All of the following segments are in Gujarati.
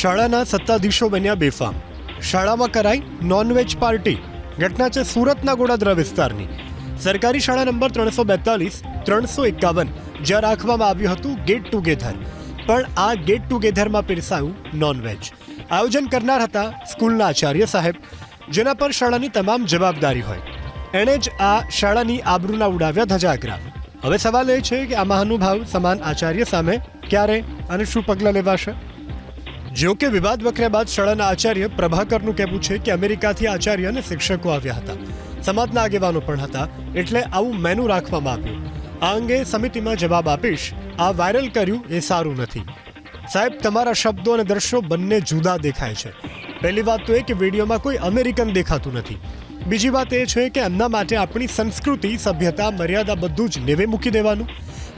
શાળાના સત્તાધીશો બન્યા બેફામ. શાળામાં કરાઈ નોનવેજ પાર્ટી. ઘટના છે સુરતના ગોડાદરા વિસ્તારની. સરકારી શાળા નંબર ત્રણસો બેતાલીસ, ત્રણસો એકાવન, જ્યાં રાખવામાં આવ્યું હતું ગેટ ટુગેધર પણ આ ગેટ ટુગેધરમાં પીરસાયું નોનવેજ આયોજન કરનાર હતા સ્કૂલના આચાર્ય સાહેબ, જેના પર શાળાની તમામ જવાબદારી હોય. એણે જ આ શાળાની આબરૂના ઉડાવ્યા ધજાગરા હવે સવાલ એ છે કે આ મહાનુભાવ સમાન આચાર્ય સામે ક્યારે અને શું પગલાં લેવાશે? જો કે વિવાદ વકર્યા બાદ શાળાના આચાર્ય પ્રભાકરનું કહેવું છે કે અમેરિકાથી આચાર્ય અને શિક્ષકો આવ્યા હતા. સમાજના આગેવાનો પણ હતા, એટલે આવું મેનુ રાખવામાં આવ્યું. આ અંગે સમિતિમાં જવાબ આપીશ, આ વાયરલ કર્યું એ સારું નથી. સાહેબ, તમારા શબ્દો અને દ્રશ્યો બંને જુદા દેખાય છે. પહેલી વાત તો એ કે વિડીયોમાં કોઈ અમેરિકન દેખાતું નથી. બીજી વાત એ છે કે એમના માટે આપણી સંસ્કૃતિ, સભ્યતા, મર્યાદા બધું જ નેવે મૂકી દેવાનું.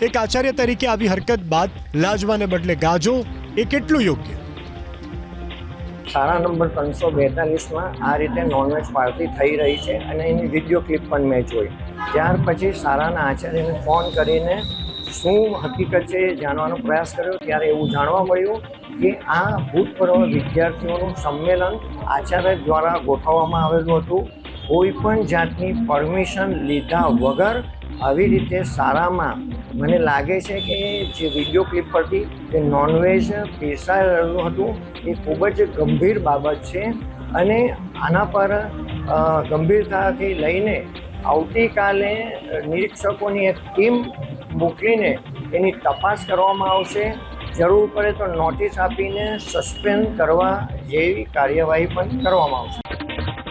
એક આચાર્ય તરીકે આવી હરકત બાદ લાજવાને બદલે ગાજો એ કેટલું યોગ્ય? શાળા નંબર ત્રણસો બેતાલીસમાં આ રીતે નોનવેજ પાર્ટી થઈ રહી છે અને એની વીડિયો ક્લિપ પણ મેં જોઈ. ત્યાર પછી શાળાના આચાર્યને ફોન કરીને શું હકીકત છે એ જાણવાનો પ્રયાસ કર્યો. ત્યારે એવું જાણવા મળ્યું કે આ ભૂતપૂર્વ વિદ્યાર્થીઓનું સંમેલન આચાર્ય દ્વારા ગોઠવવામાં આવેલું હતું. કોઈ પણ જાતની પરમિશન લીધા વગર આવી રીતે શાળામાં મને લાગે છે કે જે વીડિયો ક્લિપ પરથી કે નોનવેજ રહેલું હતું, એ ખૂબ જ ગંભીર બાબત છે અને આના પર ગંભીરતાથી લઈને આવતીકાલે નિરીક્ષકોની એક ટીમ મોકલીને એની તપાસ કરવામાં આવશે. જરૂર પડે તો નોટિસ આપીને સસ્પેન્ડ કરવા જેવી કાર્યવાહી પણ કરવામાં આવશે.